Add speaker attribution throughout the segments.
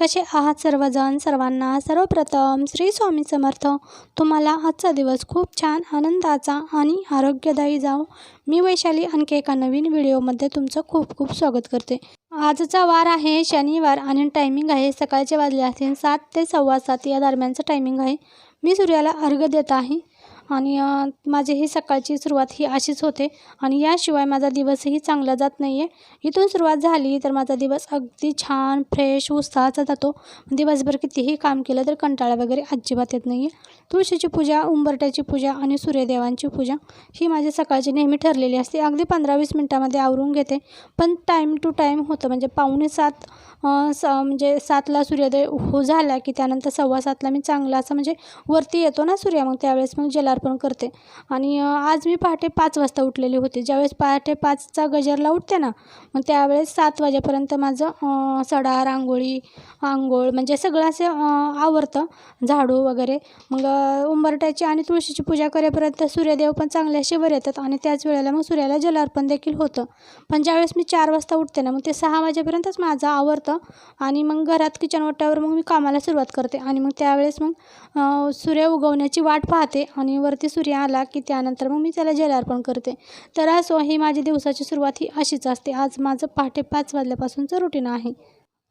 Speaker 1: कसे आहात सर्वजण? सर्वांना सर्वप्रथम श्री स्वामी समर्थ. तुम्हाला आजचा दिवस खूप छान आनंदाचा आणि आरोग्यदायी जाओ मी वैशाली आणखी एका नवीन व्हिडिओमध्ये तुमचं खूप खूप स्वागत करते. आजचा वार आहे शनिवार आणि टायमिंग आहे सकाळचे वाजले असतील सात ते सव्वा सात. या दरम्यानचं टायमिंग आहे. मी सूर्याला अर्घ देत आहे. आणि माझी ही सकाळची सुरुवात ही अशीच होते. आणि याशिवाय माझा दिवसही चांगला जात नाही आहे इथून सुरुवात झाली तर माझा दिवस अगदी छान फ्रेश उत्साहाचा जातो. दिवसभर कितीही काम केलं तर कंटाळा वगैरे अजिबात येत नाही आहे तुळशीची पूजा उंबरट्याची पूजा आणि सूर्यदेवांची पूजा ही माझी सकाळची नेहमी ठरलेली असते. अगदी पंधरा वीस मिनटामध्ये आवरून घेते. पण टाईम टू टाईम होतं. म्हणजे पावणे सात स म्हणजे सातला सूर्योदय हो झाला की त्यानंतर सव्वा सातला मी चांगला असं म्हणजे वरती येतो ना सूर्य. मग त्यावेळेस मग अर्पण करते. आणि आज मी पहाटे पाच वाजता उठलेली होते. ज्यावेळेस पहाटे पाचचा गजरला उठते ना मग त्यावेळेस सात वाजेपर्यंत माझं सडा रांगोळी आंघोळ म्हणजे सगळं असं आवरतं. झाडू वगैरे. मग उंबरट्याची आणि तुळशीची पूजा करेपर्यंत सूर्यदेव पण चांगले असे वर येतात आणि त्याच वेळेला मग सूर्याला जलार्पण देखील होतं. पण ज्यावेळेस मी चार वाजता उठते ना मग ते सहा वाजेपर्यंतच माझं आवरतं आणि मग घरात किचन ओट्यावर मग मी कामाला सुरुवात करते. आणि मग त्यावेळेस मग सूर्य उगवण्याची वाट पाहते आणि वरती सूर्य आला की त्यानंतर मग मी त्याला जलार्पण करते. तर असो ही माझी दिवसाची सुरुवात ही अशीच असते. आज माझं पहाटे पाच वाजल्यापासूनचं रुटीन आहे.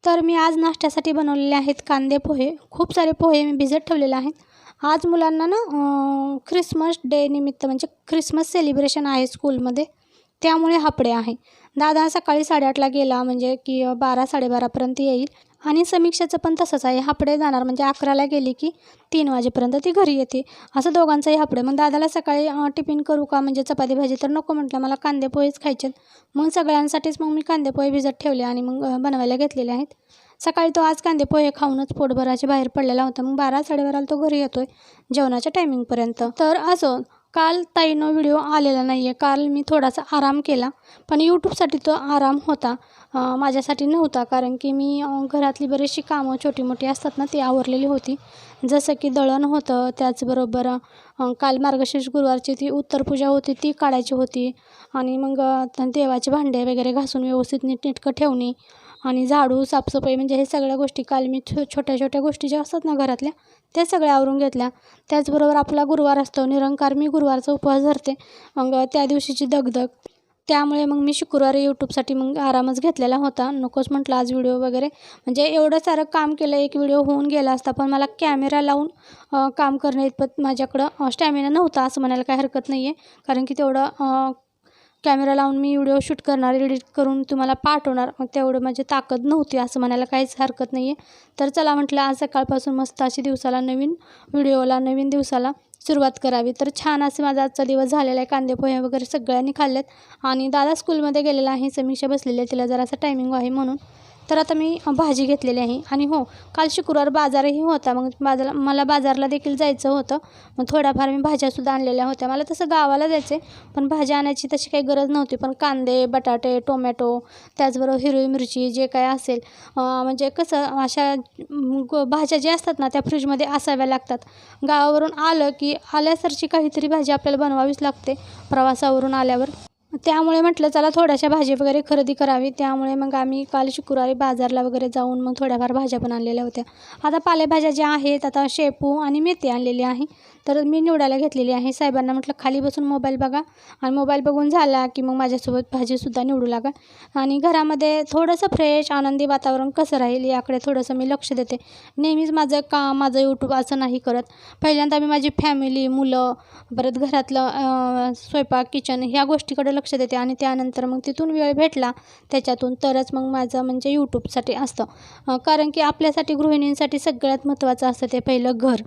Speaker 1: तर मी आज नाश्त्यासाठी बनवलेले आहेत कांदे पोहे. खूप सारे पोहे मी भिजत ठेवलेले आहेत. आज मुलांना ना ख्रिसमस डे निमित्त म्हणजे ख्रिसमस सेलिब्रेशन आहे स्कूलमध्ये त्यामुळे हापडे आहे. दादा सकाळी साडेआठला गेला म्हणजे की बारा साडेबारापर्यंत येईल. आणि समीक्षाचं पण तसंच आहे. हापडे जाणार म्हणजे अकराला गेली की तीन वाजेपर्यंत ती घरी येते. असं दोघांचंही हापडे मग दादाला सकाळी टिफिन करू का? म्हणजे चपाती भाजी तर नको म्हटलं. मला कांदे पोहेच खायचे मग सगळ्यांसाठीच मग मी कांदे पोहे भिजत ठेवले आणि मग बनवायला घेतलेले आहेत. सकाळी तो आज कांदे पोहे खाऊनच पोटभराचे बाहेर पडलेला होता. मग बारा साडेबाराला तो घरी येतोय जेवणाच्या टायमिंगपर्यंत. तर असो काल ताईनं व्हिडिओ आलेला नाही आहे काल मी थोडासा आराम केला पण यूट्यूबसाठी तो आराम होता. माझ्यासाठी नव्हता. कारण की मी घरातली बरीचशी कामं छोटी मोठी असतात ना ती आवरलेली होती. जसं की दळण होतं त्याचबरोबर काल मार्गशीर्ष गुरुवारची ती उत्तरपूजा होती ती काढायची होती. आणि मग देवाचे भांडे वगैरे घासून व्यवस्थित नीटनेटकं ठेवणे आणि झाडू साफसफाई म्हणजे हे सगळ्या गोष्टी काल मी छो छोट्या छोट्या गोष्टी ज्या असतात ना घरातल्या त्या सगळ्या आवरून घेतल्या. त्याचबरोबर आपला गुरुवार असतो निरंकार मी गुरुवारचा उपवास धरते. मग त्या दिवशीची दगदग त्यामुळे मग मी शुक्रवारी यूट्यूबसाठी मग आरामच घेतलेला होता. नकोच म्हटलं आज व्हिडिओ वगैरे. म्हणजे एवढं सारं काम केलं एक व्हिडिओ होऊन गेला असता पण मला कॅमेरा लावून काम करणे इतपत माझ्याकडं स्टॅमिना नव्हता असं म्हणायला काही हरकत नाही आहे कारण की तेवढं कॅमेरा लावून मी व्हिडिओ शूट करणार एडिट करून तुम्हाला पाठवणार मग तेवढं माझी ताकद नव्हती असं म्हणायला काहीच हरकत नाही आहे तर चला म्हटलं आज सकाळपासून मस्त अशी दिवसाला नवीन व्हिडिओला नवीन दिवसाला सुरुवात करावी. तर छान असं माझा आजचा दिवस झालेला आहे. कांदे पोहे वगैरे सगळ्यांनी खाल्लेत. आणि दादा स्कूलमध्ये गेलेला आहे. समीक्षा बसलेली आहे. तिला जरासा टायमिंग आहे म्हणून. तर आता मी भाजी घेतलेली आहे. आणि हो काल शुक्रवार बाजारही होता. मग बाजार मला बाजारला देखील जायचं होतं. मग थोड्याफार मी भाज्यासुद्धा आणलेल्या होत्या. मला तसं गावाला जायचं आहे पण भाज्या आणायची तशी काही गरज नव्हती. पण कांदे बटाटे टोमॅटो त्याचबरोबर हिरवी मिरची जे काय असेल म्हणजे कसं अशा ग- भाज्या ज्या असतात ना त्या फ्रीजमध्ये असाव्या लागतात. गावावरून आलं की आल्यासारखी काहीतरी भाजी आपल्याला बनवावीच लागते प्रवासावरून आल्यावर. त्यामुळे म्हटलं चला थोड्याशा भाजी वगैरे खरेदी करावी. त्यामुळे मग आम्ही काल शुक्रवारी बाजारला वगैरे जाऊन मग थोड्याफार भाज्या पण आणलेल्या होत्या. आता पालेभाज्या ज्या आहेत आता शेपू आणि मेथी आणलेली आहे. तर मी निवडायला घेतलेली आहे. साहेबांना म्हटलं खाली बसून मोबाईल बघा. आणि मोबाईल बघून झाला की मग माझ्यासोबत भाजीसुद्धा निवडू लागा. आणि घरामध्ये थोडंसं फ्रेश आनंदी वातावरण कसं राहील याकडे थोडंसं मी लक्ष देते. नेहमीच माझं काम माझं यूट्यूब असं नाही करत. पहिल्यांदा मी माझी फॅमिली मुलं परत घरातलं स्वयंपाक किचन ह्या गोष्टीकडे लक्ष लक्ष देते आणि त्यानंतर मग तिथून वेळ भेटला त्याच्यातून तरच मग माझं म्हणजे यूट्यूबसाठी असतं. कारण की आपल्यासाठी गृहिणींसाठी सगळ्यात महत्त्वाचं असतं ते पहिलं घर.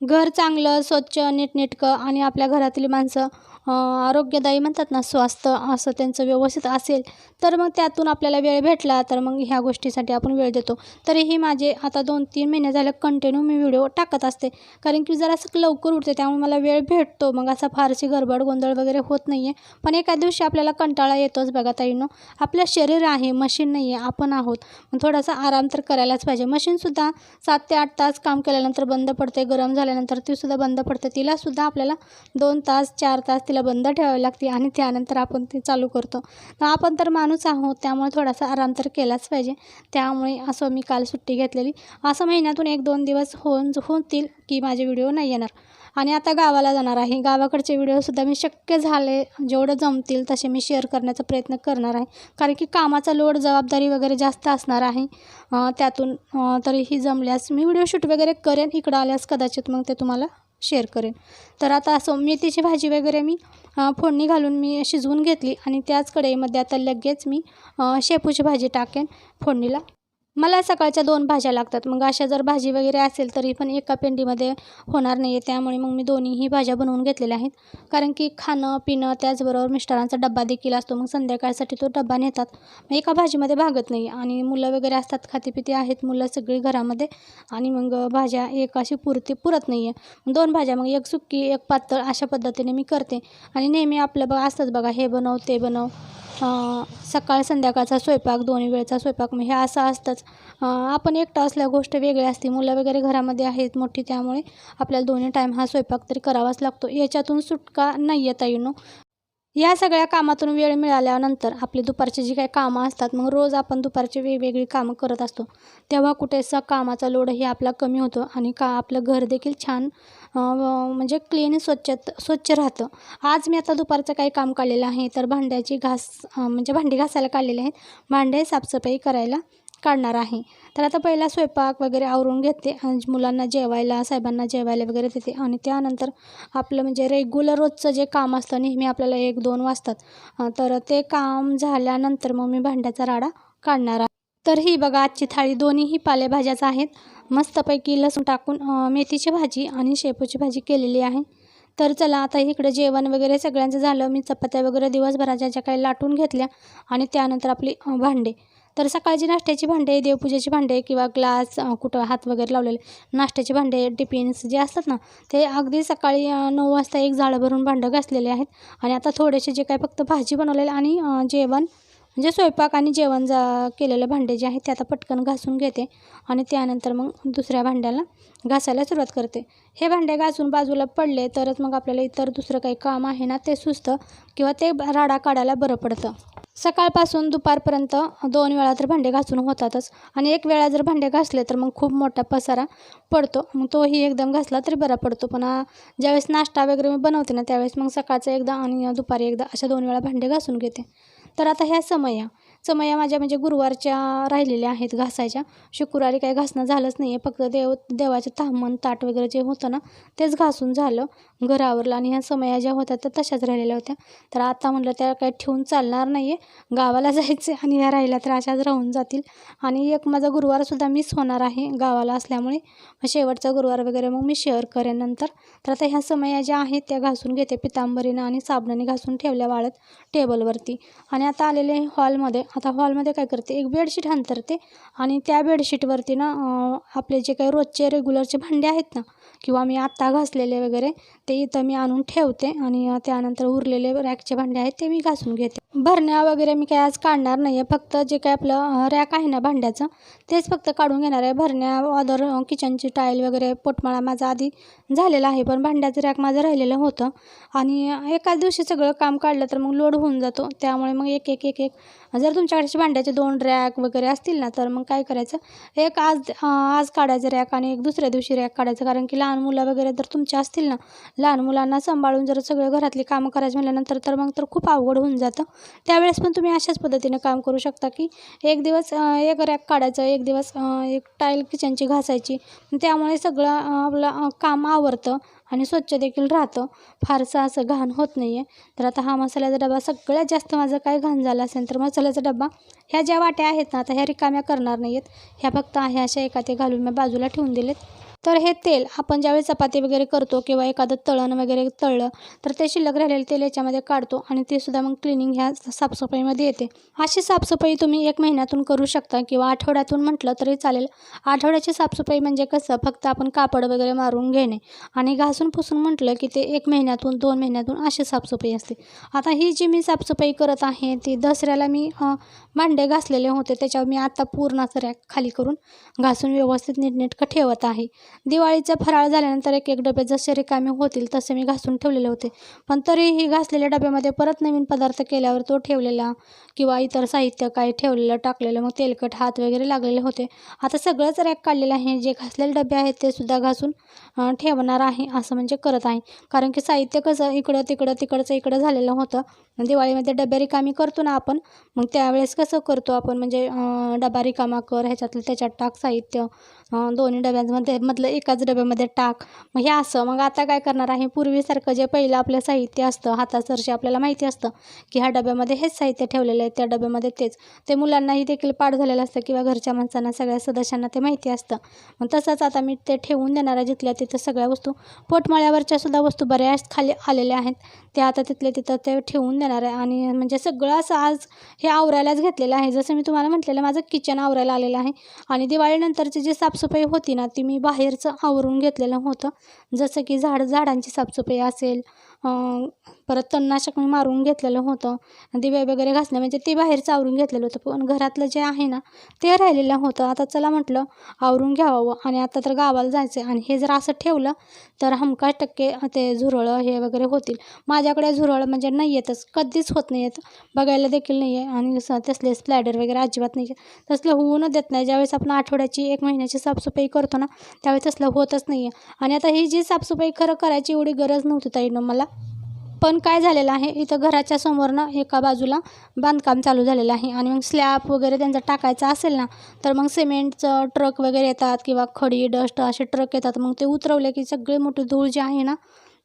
Speaker 1: घर चांगलं स्वच्छ नीटनेटकं आणि आपल्या घरातील माणसं आरोग्यदायी म्हणतात ना स्वास्थ्य असं त्यांचं व्यवस्थित असेल तर मग त्यातून आपल्याला वेळ भेटला तर मग ह्या गोष्टीसाठी आपण वेळ देतो. तरीही माझे आता दोन तीन महिने झाले कंटिन्यू मी व्हिडिओ टाकत असते. कारण की जरा असं लवकर उठते त्यामुळे मला वेळ भेटतो. मग असा फारशी गडबड गोंधळ वगैरे होत नाही आहे पण एका दिवशी आपल्याला कंटाळा येतोच बघा ताईनो. आपलं शरीर आहे मशीन नाही आहे आपण आहोत. मग थोडासा आराम तर करायलाच पाहिजे. मशीनसुद्धा सात ते आठ तास काम केल्यानंतर बंद पडते गरम झालं झाल्यानंतर तीसुद्धा बंद पडते. तिलासुद्धा आपल्याला दोन तास चार तास तिला बंद ठेवावी लागते आणि त्यानंतर आपण ती चालू करतो. तर आपण तर माणूस आहोत त्यामुळे थोडासा आराम तर केलाच पाहिजे. त्यामुळे असं मी काल सुट्टी घेतलेली. असं महिन्यातून एक दोन दिवस होऊन होतील की माझे व्हिडिओ नाही येणार. आणि आता गावाला जाणार आहे. गावाकडचे व्हिडिओसुद्धा मी शक्य झाले. जेवढं जमतील तसे मी शेअर करण्याचा प्रयत्न करणार आहे. कारण की कामाचा लोड जबाबदारी वगैरे जास्त असणार आहे. त्यातून तरीही जमल्यास मी व्हिडिओ शूट वगैरे करेन. इकडं आल्यास कदाचित मग ते तुम्हाला शेअर करेन. तर आता असं मेथीची भाजी वगैरे मी फोडणी घालून मी शिजवून घेतली आणि त्याच कढईमध्ये आता लगेच मी शेपूची भाजी टाकेन फोडणीला. मला सकाळच्या दोन भाज्या लागतात. मग अशा जर भाजी वगैरे असेल तरी पण एका पेंडीमध्ये होणार नाही आहे त्यामुळे मग मी दोन्हीही भाज्या बनवून घेतलेल्या आहेत. कारण की खाणं पिणं त्याचबरोबर मिस्टरांचा डब्बा देखील असतो. मग संध्याकाळसाठी तो डब्बा नेतात. मग एका भाजीमध्ये भागत नाही. आणि मुलं वगैरे असतात खातीपिती आहेत मुलं सगळी घरामध्ये. आणि मग भाज्या एक अशी पुरती पुरत नाही आहे दोन भाज्या मग एक सुक्की एक पातळ अशा पद्धतीने मी करते. आणि नेहमी आपलं बघा असतंच बघा हे बनव ते बनव. सकाळ संध्याकाळचा स्वयंपाक दोन्ही वेळचा स्वयंपाक मग हे असं असतंच. आपण एकटा असल्या गोष्ट वेगळी असते. मुलं वगैरे घरामध्ये आहेत मोठी त्यामुळे आपल्याला दोन्ही टाईम हा स्वयंपाक तरी करावाच लागतो. याच्यातून सुटका नाही येता येणं या सगळ्या कामातून वेळ मिळाल्यानंतर आपली दुपारची जी काही कामं असतात मग रोज आपण दुपारची वेगवेगळी कामं करत असतो. तेव्हा कुठेसा कामाचा लोडही आपला कमी होतो आणि का आपलं घर देखील छान म्हणजे क्लीन स्वच्छ स्वच्छ राहतं. आज मी आता दुपारचं काही काम काढलेलं आहे तर भांड्याची घास म्हणजे भांडी घासायला काढलेले आहेत. भांडे साफसफाई करायला काढणार आहे. तर आता पहिला स्वयंपाक वगैरे आवरून घेते आणि मुलांना जेवायला साहेबांना जेवायला वगैरे देते. आणि त्यानंतर आपलं म्हणजे रेग्युलर रोजचं जे काम असतं नेहमी आपल्याला एक दोन वाजतात. तर ते काम झाल्यानंतर मग मी भांड्याचा राडा काढणार आहे. तर ही बघा आजची थाळी दोन्हीही पालेभाज्याच आहेत. मस्तपैकी लसूण टाकून मेथीची भाजी आणि शेपूची भाजी केलेली आहे. तर चला आता इकडे जेवण वगैरे सगळ्यांचं झालं. मी चपात्या वगैरे दिवसभराच्या ज्या काही लाटून घेतल्या आणि त्यानंतर आपली भांडे. तर सकाळची नाश्त्याची भांडे देवपूजेची भांडे किंवा ग्लास कुठं हात वगैरे लावलेले नाश्त्याचे भांडे टिफिन्स जे असतात ना ते अगदी सकाळी नऊ वाजता एक जाळं भरून भांडं घासलेले आहेत. आणि आता थोडेसे जे काय फक्त भाजी बनवलेले आणि जेवण म्हणजे स्वयंपाक आणि जेवण जा केलेलं भांडे जे आहेत ते आता पटकन घासून घेते आणि त्यानंतर मग दुसऱ्या भांड्याला घासायला सुरुवात करते. हे भांडे घासून बाजूला पडले तरच मग आपल्याला इतर दुसरं काही काम आहे ना ते सुचतं किंवा ते राडा काढायला बरं पडतं. सकाळपासून दुपारपर्यंत दोन वेळा तर भांडे घासून होतातच आणि एक वेळा जर भांडे घासले तर मग खूप मोठा पसारा पडतो. मग तोही एकदम घासला तरी बरा पडतो. पण ज्यावेळेस नाश्ता वगैरे मी बनवते ना त्यावेळेस मग सकाळचं एकदा आणि दुपारी एकदा अशा दोन वेळा भांडे घासून घेते. तर आता ह्या समया समया माझ्या म्हणजे गुरुवारच्या राहिलेल्या आहेत घासायच्या. शुक्रवारी काही घासणं झालंच नाही आहे फक्त देव देवाचे तामण ताट वगैरे जे होतं ना तेच घासून झालं घर आवरलं आणि ह्या समया ज्या होत्या त्या तशाच राहिलेल्या होत्या. तर आता म्हटलं त्या काही ठेवून चालणार नाही आहे गावाला जायचं आणि ह्या राहिल्या तर अशाच राहून जातील. आणि एक माझा गुरुवारसुद्धा मिस होणार आहे गावाला असल्यामुळे. शेवटचा गुरुवार वगैरे मग मी शेअर करेन नंतर. तर आता ह्या समया ज्या आहेत त्या घासून घेते पितांबरीनं आणि साबणाने घासून ठेवल्या वाळत टेबलवरती आणि आता आलेले हॉलमध्ये आता हॉलमध्ये काय करते एक बेडशीट अंतरते आणि त्या बेडशीटवरती ना आपले जे काही रोजचे रेग्युलरचे भांडे आहेत ना किंवा मी आत्ता घासलेले वगैरे ते इथं मी आणून ठेवते आणि त्यानंतर उरलेले रॅकचे भांडे आहेत ते मी घासून घेते. भरण्या वगैरे मी काय आज काढणार नाही आहे फक्त जे काय आपलं रॅक आहे ना भांड्याचं तेच फक्त काढून घेणार आहे. भरण्या अदर किचनची टाईल वगैरे पोटमाळा माझा आधी झालेला आहे पण भांड्याचं रॅक माझं राहिलेलं होतं. आणि एकाच दिवशी सगळं काम काढलं तर मग लोड होऊन जातो. त्यामुळे मग एक एक एक एक जर तुमच्याकडे भांड्याचे दोन रॅक वगैरे असतील ना तर मग काय करायचं? एक आज आज काढायचं रॅक आणि एक दुसऱ्या दिवशी रॅक काढायचं कारण की लहान लहान मुलं वगैरे जर तुमच्या असतील ना लहान मुलांना सांभाळून जर सगळं घरातली कामं करायची म्हटल्यानंतर तर मग तर खूप अवघड होऊन जातं. त्यावेळेस पण तुम्ही अशाच पद्धतीने काम करू शकता की एक दिवस एक रॅक काढायचं एक दिवस एक टाईल किचनची घासायची. त्यामुळे सगळं आपलं काम आवरतं आणि स्वच्छ देखील राहतं. फारसं असं घाण होत नाही आहे तर आता हा मसाल्याचा डबा सगळ्यात जास्त माझं काय घाण झालं असेल तर मसाल्याचा डबा ह्या ज्या वाट्या आहेत ना आता ह्या रिकाम्या करणार नाही आहेत ह्या फक्त आहे अशा एका ते घालून मी बाजूला ठेवून दिलेत. तर हे तेल आपण ज्यावेळी चपाती वगैरे करतो किंवा एखादं तळण वगैरे तळलं तर ते शिल्लक राहिलेलं तेल याच्यामध्ये काढतो आणि ते सुद्धा मग क्लिनिंग ह्या साफसफाईमध्ये येते. अशी साफसफाई तुम्ही एक महिन्यातून करू शकता किंवा आठवड्यातून म्हटलं तरी चालेल. आठवड्याची साफसफाई म्हणजे कसं? फक्त आपण कापड वगैरे मारून घेणे आणि घासून पुसून म्हटलं की ते एक महिन्यातून दोन महिन्यातून अशी साफसफाई असते. आता ही जी मी साफसफाई करत आहे ती दसऱ्याला मी भांडे घासलेले होते त्याच्यावर मी आता पूर्ण असं रॅक खाली करून घासून व्यवस्थित नीटनेटकं ठेवत आहे. दिवाळीचा फराळ झाल्यानंतर एक एक डबे जसे रिकामे होतील तसे मी घासून ठेवलेले होते. पण तरीही घासलेल्या डब्यामध्ये परत नवीन पदार्थ केल्यावर तो ठेवलेला किंवा इतर साहित्य काही ठेवलेलं टाकलेलं मग तेलकट हात वगैरे लागलेले होते. आता सगळंच रॅक काढलेलं आहे. जे घासलेले डबे आहेत ते सुद्धा घासून ठेवणार आहे असं म्हणजे करत आहे. कारण की साहित्य कसं इकडं तिकडं तिकडचं इकडं झालेलं होतं. दिवाळीमध्ये डबे रिकामी करतो ना आपण मग त्यावेळेस कसं करतो आपण? म्हणजे डबा रिकामा कर ह्याच्यातलं त्याच्यात टाक साहित्य. दोन्ही डब्यांमध्ये मधलं एकाच डब्यामध्ये टाक. मग हे असं मग आता काय करणार आहे? पूर्वीसारखं जे पहिलं आपलं साहित्य असतं हातासरशी आपल्याला माहिती असतं की ह्या डब्यामध्ये हेच साहित्य ठेवलेलं आहे त्या डब्यामध्ये तेच. ते मुलांनाही देखील पाठ झालेलं असतं किंवा घरच्या माणसांना सगळ्या सदस्यांना ते माहिती असतं. मग तसंच आता मी ते ठेवून देणार आहे जिथल्या तिथं सगळ्या वस्तू. पोटमाळ्यावरच्या सुद्धा वस्तू बऱ्याच खाली आलेल्या आहेत. ते आता तिथल्या तिथं ते ठेवून देणार आहे. आणि म्हणजे सगळं असं आज हे आवरायलाच घेतलेलं आहे. जसं मी तुम्हाला म्हटलेलं माझं किचन आवरायला आलेलं आहे. आणि दिवाळीनंतरची जी साफसफाई होती ना ती मी बाहेरचं आवरून घेतलेलं होतं. जसं की झाड झाडांची साफसफाई असेल परत तणनाशक मी मारून घेतलेलं होतं. दिवे वगैरे घासणे म्हणजे ते बाहेरचं आवरून घेतलेलं होतं. पण घरातलं जे आहे ना ते राहिलेलं होतं. आता चला म्हटलं आवरून घ्यावं. आणि आता तर गावाला जायचं आहे आणि हे जर असं ठेवलं तर हमकाच टक्के ते झुरळं हे वगैरे होतील. माझ्याकडे झुरळ म्हणजे नाही येतच कधीच होत नाही येत बघायला देखील नाही आहे आणि स- तसले स्लॅडर वगैरे अजिबात नाही आहे तसलं न देत नाही. ज्यावेळेस आपण आठवड्याची एक महिन्याची साफसफाई करतो ना त्यावेळेस तसलं होतच नाही आहे आणि आता ही जी साफसफाई खरं करायची एवढी गरज नव्हती ताईनं मला. पण काय झालेलं आहे इथं घराच्या समोरनं एका बाजूला बांधकाम चालू झालेलं आहे आणि मग स्लॅब वगैरे त्यांचा टाकायचा असेल ना तर मग सिमेंटचं ट्रक वगैरे येतात किंवा खडी डस्ट असे ट्रक येतात मग ते उतरवले की सगळी मोठी धूळ जी आहे ना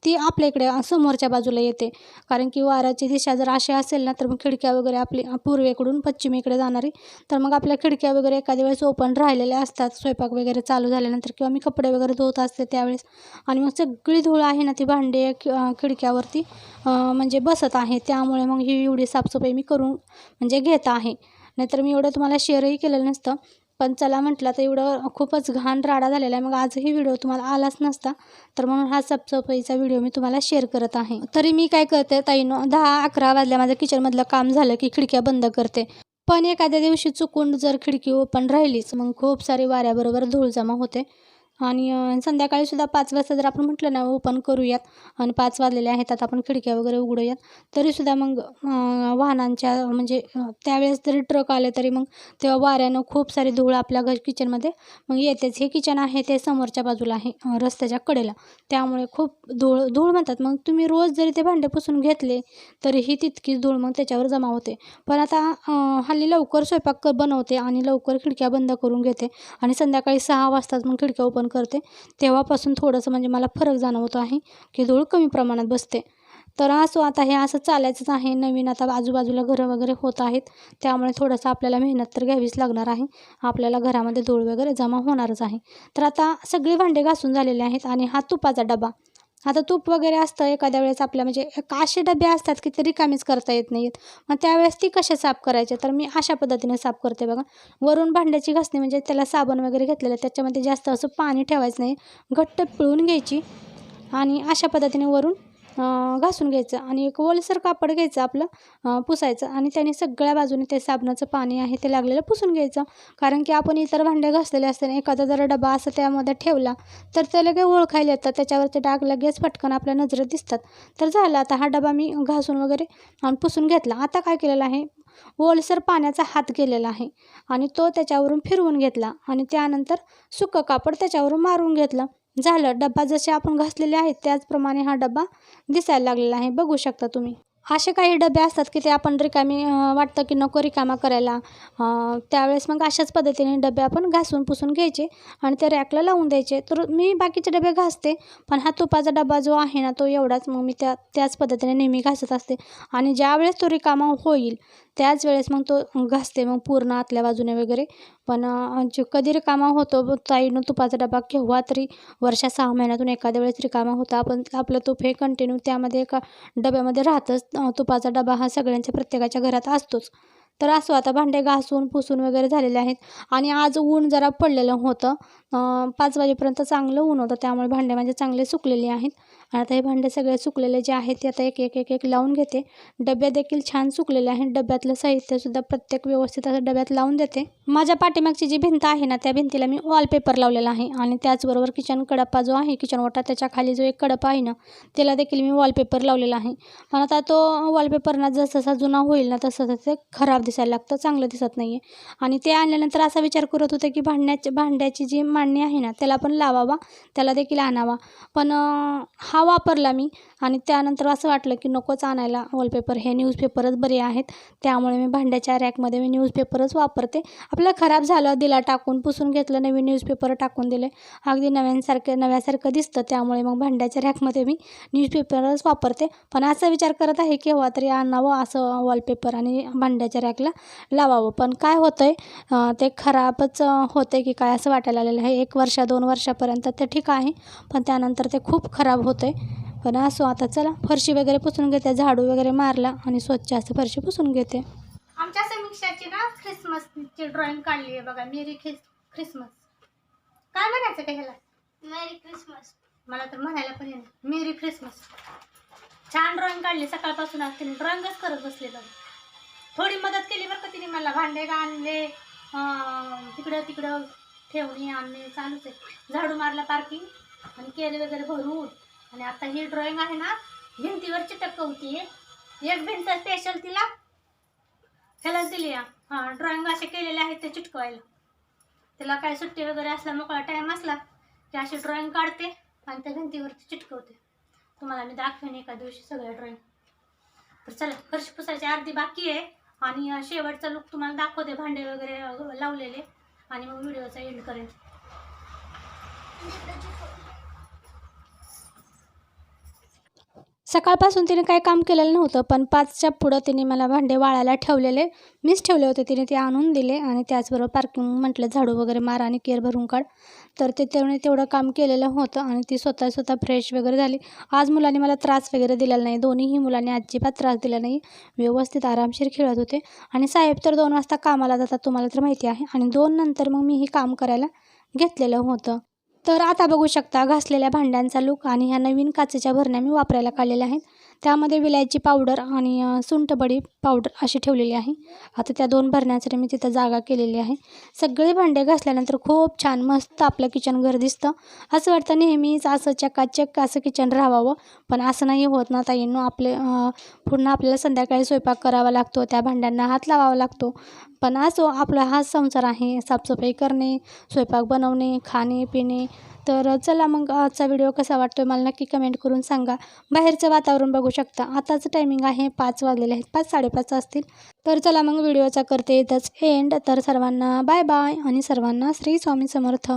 Speaker 1: ती आपल्या इकडे समोरच्या बाजूला येते. कारण की वाराची दिशा जर अशी असेल ना तर मग खिडक्या वगैरे आपली पूर्वेकडून पश्चिमेकडे जाणारी. तर मग आपल्या खिडक्या वगैरे एखाद्या वेळेस ओपन राहिलेल्या असतात. स्वयंपाक वगैरे चालू झाल्यानंतर किंवा मी कपडे वगैरे धुवत असते त्यावेळेस. आणि मग सगळी धूळ आहे ना ती भांडे खिडक्यावरती म्हणजे बसत आहे. त्यामुळे मग ही एवढी साफसफाई मी करून म्हणजे घेत आहे. नाहीतर मी एवढं तुम्हाला शेअरही केलेलं नसतं. पण चला म्हटलं तर एवढं खूपच घाण राडा झालेला आहे. मग आजही व्हिडिओ तुम्हाला आलाच नसता तर म्हणून हा साफसफाईचा व्हिडिओ मी तुम्हाला शेअर करत आहे. तरी मी काय करते ताईनो दहा अकरा वाजल्या माझं किचनमधलं काम झालं की खिडक्या बंद करते. पण एखाद्या दिवशी चुकून जर खिडकी ओपन राहिलीच मग खूप सारी वाऱ्याबरोबर धूळ जमा होते. आणि संध्याकाळीसुद्धा संध्याकाळी सुद्धा पाच वाजता जर आपण म्हटलं ना ओपन करूयात आणि पाच वाजलेले आहेत आता आपण खिडक्या वगैरे उघडूयात तरीसुद्धा मग वाहनांच्या म्हणजे त्यावेळेस जरी ट्रक आले तरी मग तेव्हा वाऱ्यानं खूप सारी धूळ आपल्या घर किचनमध्ये मग येतेच. हे किचन आहे ते समोरच्या बाजूला आहे रस्त्याच्या कडेला. त्यामुळे खूप धूळ धूळ म्हणतात. मग तुम्ही रोज जरी ते भांडे पुसून घेतले तरीही तितकीच धूळ मग त्याच्यावर जमा होते. पण आता हल्ली लवकर स्वयंपाक बनवते आणि लवकर खिडक्या बंद करून घेते आणि संध्याकाळी सहा वाजताच मग खिडक्या ओपन करते. तेव्हापासून थोडंसं म्हणजे मला फरक जाणवतो आहे की धूळ कमी प्रमाणात बसते. तर असो आता हे असं चालायचंच आहे. नवीन आता आजूबाजूला घरं वगैरे होत आहेत. त्यामुळे थोडंसं आपल्याला मेहनत तर घ्यावीच लागणार आहे. आपल्याला घरामध्ये धूळ वगैरे जमा होणारच आहे. तर आता सगळी भांडे घासून झालेले आहेत आणि हा तुपाचा डबा. आता तूप वगैरे असतं एखाद्या वेळेस आपल्या म्हणजे एक असे डबे असतात की ते रिकामीच करता येत नाहीत. मग त्यावेळेस ती कशा साफ करायचे? तर मी अशा पद्धतीने साफ करते बघा. वरून भांड्याची घासणी म्हणजे त्याला साबण वगैरे घेतलेलं त्याच्यामध्ये जास्त असं पाणी ठेवायचं नाही. घट्ट पिळून घ्यायची. आणि अशा पद्धतीने वरून घासून घ्यायचं आणि एक ओलसर कापड घ्यायचं आपलं पुसायचं आणि त्याने सगळ्या बाजूने ते साबणाचं पाणी आहे ते लागलेलं पुसून घ्यायचं. कारण की आपण इतर भांडे घासलेले असताना एखादा जर डबा असं त्यामध्ये ठेवला तर ते लगेच ओळखायला येतात. त्याच्यावरचे डाग लगेच पटकन आपल्या नजरेत दिसतात. तर झालं आता हा डबा मी घासून वगैरे आणि पुसून घेतला. आता काय केलेलं आहे? ओलसर पाण्याचा हात गेलेला आहे आणि तो त्याच्यावरून फिरवून घेतला आणि त्यानंतर सुकं कापड त्याच्यावरून मारून घेतलं. झालं. डब्बा जसे आपण घासलेले आहेत त्याचप्रमाणे हा डब्बा दिसायला लागलेला आहे. बघू शकता तुम्ही. असे काही डबे असतात की ते आपण रिकामी वाटतं की नको रिकामा करायला. त्यावेळेस मग अशाच पद्धतीने डबे आपण घासून पुसून घ्यायचे आणि ते रॅकला लावून द्यायचे. तर मी बाकीचे डबे घासते पण हा तुपाचा डबा जो आहे ना तो एवढाच. मग मी त्या त्याच पद्धतीने नेहमी घासत असते. आणि ज्यावेळेस तो रिकामा होईल त्याच वेळेस मग तो घासते मग पूर्ण आतल्या बाजूने वगैरे. पण जे कधी रिकामा होतो ताईनं तुपाचा डबा केव्हा तरी वर्षा सहा महिन्यातून एखाद्या वेळेस रिकामा होता. आपण आपलं तूप हे कंटिन्यू त्यामध्ये एका डब्यामध्ये राहतच तुपाचा डबा हा सगळ्यांच्या प्रत्येकाच्या घरात असतोच. तर असो आता भांडे घासून पुसून वगैरे झालेले आहेत. आणि आज ऊन जरा पडलेलं होतं. पाच वाजेपर्यंत चांगलं ऊन होतं. त्यामुळे भांडे माझे चांगले सुकलेले आहेत. आता हे भांडे सगळे सुकलेले जे आहेत ते आता एक एक एक एक लावून घेते. डबे देखील छान सुकलेले आहेत. डब्यातलं साहित्यसुद्धा प्रत्येक व्यवस्थित असं डब्यात लावून देते. माझ्या पाठीमागची जी भिंत आहे ना त्या भिंतीला मी वॉलपेपर लावलेला आहे. आणि त्याचबरोबर किचन कडप्पा जो आहे किचन ओटा त्याच्याखाली जो एक कडप्पा आहे ना त्याला देखील मी वॉलपेपर लावलेला आहे. पण आता तो वॉलपेपर ना जसजसा जुना होईल ना तसं तसं ते खराब दिसायला लागतं. चांगलं दिसत नाही आहे आणि ते आणल्यानंतर असा विचार करत होते की भांड्याची भांड्याची जी मांडणी आहे ना त्याला पण लावावा. त्याला देखील आणावा. पण हा वापरला मी. आणि त्यानंतर असं वाटलं की नकोच आणायला वॉलपेपर हे न्यूजपेपरच बरे आहेत. त्यामुळे मी भांड्याच्या रॅकमध्ये मी न्यूजपेपरच वापरते. आपलं खराब झालं दिला टाकून पुसून घेतलं नवीन न्यूजपेपर टाकून दिले. अगदी नव्यांसारखं नव्यासारखं दिसतं. त्यामुळे मग भांड्याच्या रॅकमध्ये मी न्यूजपेपरच वापरते. पण असा विचार करत आहे केव्हा तरी आणावं असं वॉलपेपर आणि भांड्याच्या रॅकला लावावं. पण काय होतं आहे ते खराबच होतं आहे की काय असं वाटायला आलेलं आहे एक वर्ष दोन वर्षापर्यंत ते ठीक आहे. पण त्यानंतर ते खूप खराब होतं आहे पण असो आता चला. फरशी वगैरे पुसून घेते झाडू वगैरे मारला आणि स्वच्छ असं फरशी पुसून घेते.
Speaker 2: आमच्या समीक्षाची ना ख्रिसमसची ड्रॉइंग काढली आहे बघा मेरी ख्रिस ख्रिसमस. काय म्हणायचं का ह्याला?
Speaker 3: मेरी क्रिसमस
Speaker 2: मला तर म्हणायला पण येईल मेरी ख्रिसमस. छान ड्रॉइंग काढली सकाळपासून आज तिने ड्रॉइंगच करत बसले बघा थोडी मदत केली बरं का तिने मला. भांडे आणले तिकडं तिकडं ठेवणे आणणे चालूच आहे. झाडू मारला पार्किंग आणि केले वगैरे भरून. आणि आता ही ड्रॉइंग आहे ना भिंतीवर चिटकवती एक भिंत स्पेशल तिला. ह्यालाच दिली हां ड्रॉइंग असे केलेले आहेत ते चिटकवायला. तिला काय सुट्टी वगैरे असला मोकळा टाईम असला की अशी ड्रॉइंग काढते आणि त्या भिंतीवरती चिटकवते. तुम्हाला मी दाखवेन एका दिवशी सगळ्या ड्रॉइंग तर चला फरशी पुसायची अर्धी बाकी आहे. आणि शेवटचा लुक तुम्हाला दाखवते भांडे वगैरे लावलेले. आणि मग व्हिडिओचा एंड करेन.
Speaker 1: सकाळपासून तिने काही काम केलेलं नव्हतं पण पाचच्या पुढं तिने मला भांडे वाळायला ठेवलेले. मीच ठेवले होते तिने ते आणून दिले आणि त्याचबरोबर पार्किंग म्हटलं झाडू वगैरे मार आणि केअर भरून काढ. तर ते तेवढे तेवढं काम केलेलं होतं आणि ती स्वतः स्वतः फ्रेश वगैरे झाली. आज मुलांनी मला त्रास वगैरे दिलेला नाही. दोन्हीही मुलांनी अजिबात त्रास दिला नाही. व्यवस्थित आरामशीर खेळत होते. आणि साहेब तर दोन वाजता कामाला जातात तुम्हाला तर माहिती आहे. आणि दोन नंतर मग मी हे काम करायला घेतलेलं होतं. तर आता बघू शकता घासलेल्या भांड्यांचा लूक आणि ह्या नवीन काचेच्या भरण्या मी वापरायला काढलेल्या आहेत. त्यामध्ये विलायची पावडर आणि सुंठबडी पावडर अशी ठेवलेली आहे. आता त्या दोन भरण्यासाठी मी तिथं जागा केलेली आहे. सगळे भांडे घासल्यानंतर खूप छान मस्त आपलं किचन घर दिसतं. असं वाटतं नेहमीच असं चकाचक असं किचन राहावं पण असं नाही होत ना ताईंनो आपले पूर्ण पुन्हा आपल्याला संध्याकाळी स्वयंपाक करावा लागतो त्या भांड्यांना हात लावावा लागतो. पण असो आपला हाच संसार आहे. साफसफाई करणे स्वयंपाक बनवणे खाणे पिणे. तर चला मग आजचा व्हिडिओ कसा वाटतो मला नक्की कमेंट करून सांगा. बाहेरचं वातावरण बघू शकता. आताचं टायमिंग आहे पाच वाजलेले आहेत. पाच साडेपाच असतील. तर चला मग व्हिडिओचा करते येतच एंड तर सर्वांना बाय बाय आणि सर्वांना श्री स्वामी समर्थ.